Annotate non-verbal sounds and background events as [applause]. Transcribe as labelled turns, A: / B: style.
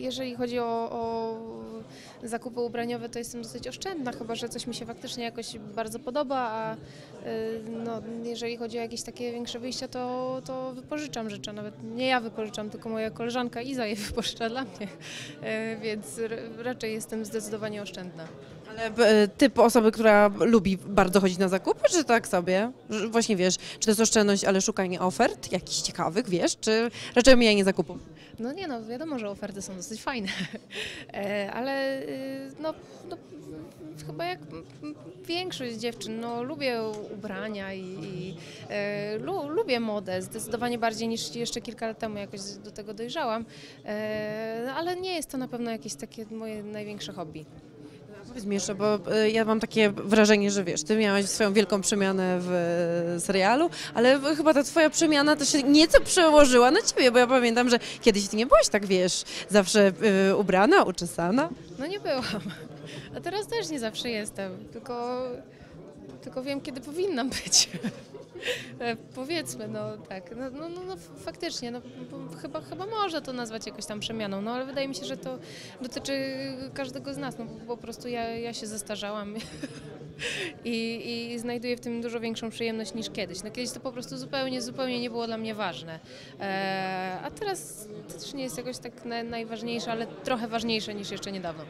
A: Jeżeli chodzi o, o zakupy ubraniowe, to jestem dosyć oszczędna, chyba że coś mi się faktycznie jakoś bardzo podoba, a y, no, jeżeli chodzi o jakieś takie większe wyjścia, to, to wypożyczam rzeczy. Nawet nie ja wypożyczam, tylko moja koleżanka Iza je [laughs] wypożycza dla mnie, Y, więc raczej jestem zdecydowanie oszczędna.
B: Ale e, typ osoby, która lubi bardzo chodzić na zakupy, czy tak sobie? Właśnie wiesz, czy to jest oszczędność, ale szukanie ofert jakichś ciekawych, wiesz, czy raczej omijanie zakupów?
A: No nie no, wiadomo, że oferty są dosyć fajne, [laughs] E, ale y, no, no chyba jak większość dziewczyn, no lubię ubrania i, i e, lu, lubię modę, zdecydowanie bardziej niż jeszcze kilka lat temu jakoś do tego dojrzałam, e, ale nie jest to na pewno jakieś takie moje największe hobby.
B: Powiedz mi jeszcze, bo e, ja mam takie wrażenie, że wiesz, ty miałaś swoją wielką przemianę w e, serialu, ale chyba ta twoja przemiana też się nieco przełożyła na ciebie, bo ja pamiętam, że kiedyś ty nie byłaś tak, wiesz, zawsze e, ubrana, uczesana.
A: No nie byłam, a teraz też nie zawsze jestem, tylko, tylko wiem, kiedy powinnam być. E, Powiedzmy, no tak, no, no, no, no faktycznie, no, chyba, chyba można to nazwać jakoś tam przemianą, no ale wydaje mi się, że to dotyczy każdego z nas, no po prostu ja, ja się zestarzałam [laughs] i, i znajduję w tym dużo większą przyjemność niż kiedyś. No kiedyś to po prostu zupełnie, zupełnie nie było dla mnie ważne, e, a teraz to też nie jest jakoś tak na, najważniejsze, ale trochę ważniejsze niż jeszcze niedawno.